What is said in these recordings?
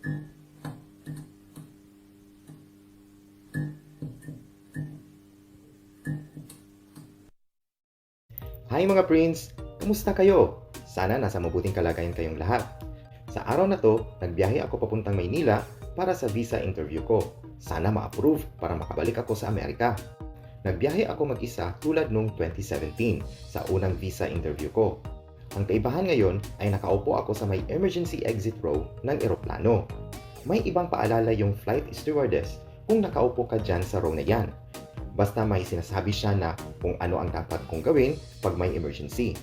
Hi mga Prince! Kumusta kayo? Sana nasa mabuting kalagayan kayong lahat. Sa araw na to, nagbiyahe ako papuntang Maynila para sa visa interview ko. Sana ma-approve para makabalik ako sa Amerika. Nagbiyahe ako mag-isa tulad nung 2017 sa unang visa interview ko. Ang kaibahan ngayon ay nakaupo ako sa may emergency exit row ng eroplano. May ibang paalala yung flight stewardess kung nakaupo ka dyan sa row na yan. Basta may sinasabi siya na kung ano ang dapat kong gawin pag may emergency.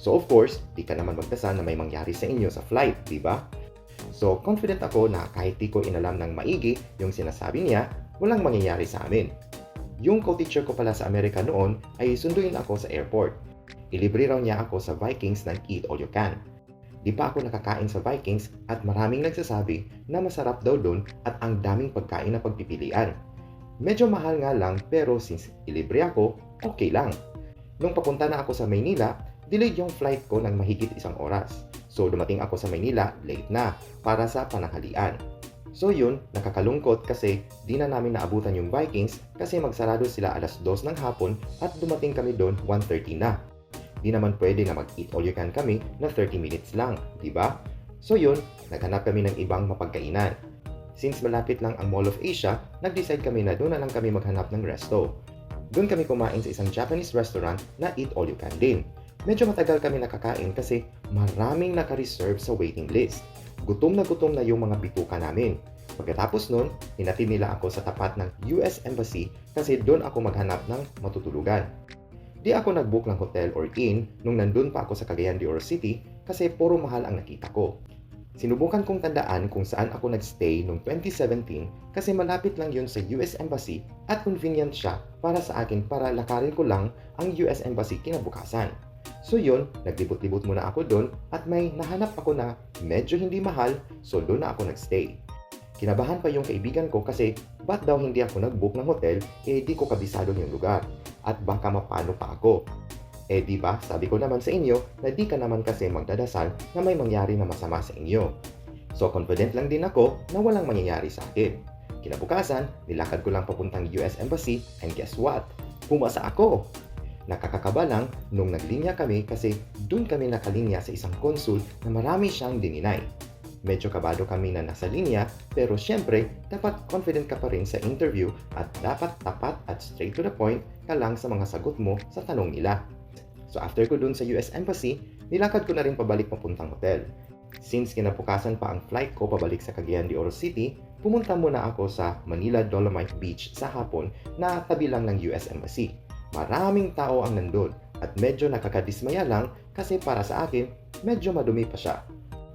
So of course, di ka naman magdasal na may mangyari sa inyo sa flight, di ba? So confident ako na kahit di ko inalam ng maigi yung sinasabi niya, walang mangyayari sa amin. Yung co-teacher ko pala sa Amerika noon ay sunduin ako sa airport. Ilibre raw niya ako sa Vikings ng Eat All You Can. Di pa ako nakakain sa Vikings at maraming nagsasabi na masarap daw doon at ang daming pagkain na pagpipilian. Medyo mahal nga lang pero since ilibre ako, okay lang. Nung papunta na ako sa Maynila, delayed yung flight ko ng mahigit isang oras. So dumating ako sa Maynila late na para sa pananghalian. So yun, nakakalungkot kasi di na namin naabutan yung Vikings kasi magsarado sila alas 2 ng hapon at dumating kami doon 1.30 na. Di naman pwede na mag-eat all you can kami na 30 minutes lang, di ba? So yun, naghanap kami ng ibang mapagkainan. Since malapit lang ang Mall of Asia, nag-decide kami na doon na lang kami maghanap ng resto. Doon kami kumain sa isang Japanese restaurant na eat all you can din. Medyo matagal kami nakakain kasi maraming naka-reserve sa waiting list. Gutom na gutom na yung mga bituka namin. Pagkatapos nun, hinatid nila ako sa tapat ng US Embassy kasi doon ako maghanap ng matutulugan. Di ako nag-book ng hotel or inn nung nandun pa ako sa Cagayan de Oro City kasi puro mahal ang nakita ko. Sinubukan kong tandaan kung saan ako nagstay noong 2017 kasi malapit lang yun sa US Embassy at convenient siya para sa akin para lakarin ko lang ang US Embassy kinabukasan. So yun, naglibot-libot muna ako doon at may nahanap ako na medyo hindi mahal so doon na ako nagstay. Kinabahan pa yung kaibigan ko kasi ba't daw hindi ako nag-book ng hotel eh di ko kabisado yung lugar at baka mapano pa ako. Eh di ba, sabi ko naman sa inyo na di ka naman kasi magdadasal na may mangyari na masama sa inyo. So confident lang din ako na walang mangyayari sa akin. Kinabukasan, nilakad ko lang papuntang US Embassy and guess what? Pumasa ako! Nakakakaba lang nung naglinya kami kasi dun kami nakalinya sa isang konsul na marami siyang dininay. Medyo kabado kami na nasa linya pero syempre dapat confident ka pa rin sa interview at dapat tapat at straight to the point ka lang sa mga sagot mo sa tanong nila. So after ko dun sa US Embassy, nilakad ko na rin pabalik papuntang hotel. Since kinabukasan pa ang flight ko pabalik sa Cagayan de Oro City, pumunta muna ako sa Manila Dolomite Beach sa hapon na tabi lang ng US Embassy. Maraming tao ang nandun at medyo nakakadismaya lang kasi para sa akin, medyo madumi pa siya.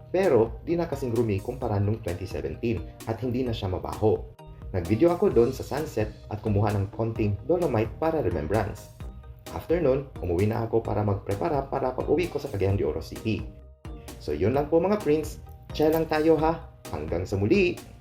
Pero di na kasing rumi kumpara nung 2017 at hindi na siya mabaho. Nagvideo ako doon sa sunset at kumuha ng konting dolomite para remembrance. After nun, umuwi na ako para magprepara para pag-uwi ko sa Cagayan de Oro City. So yun lang po mga prince, Chill lang tayo ha. Hanggang sa muli!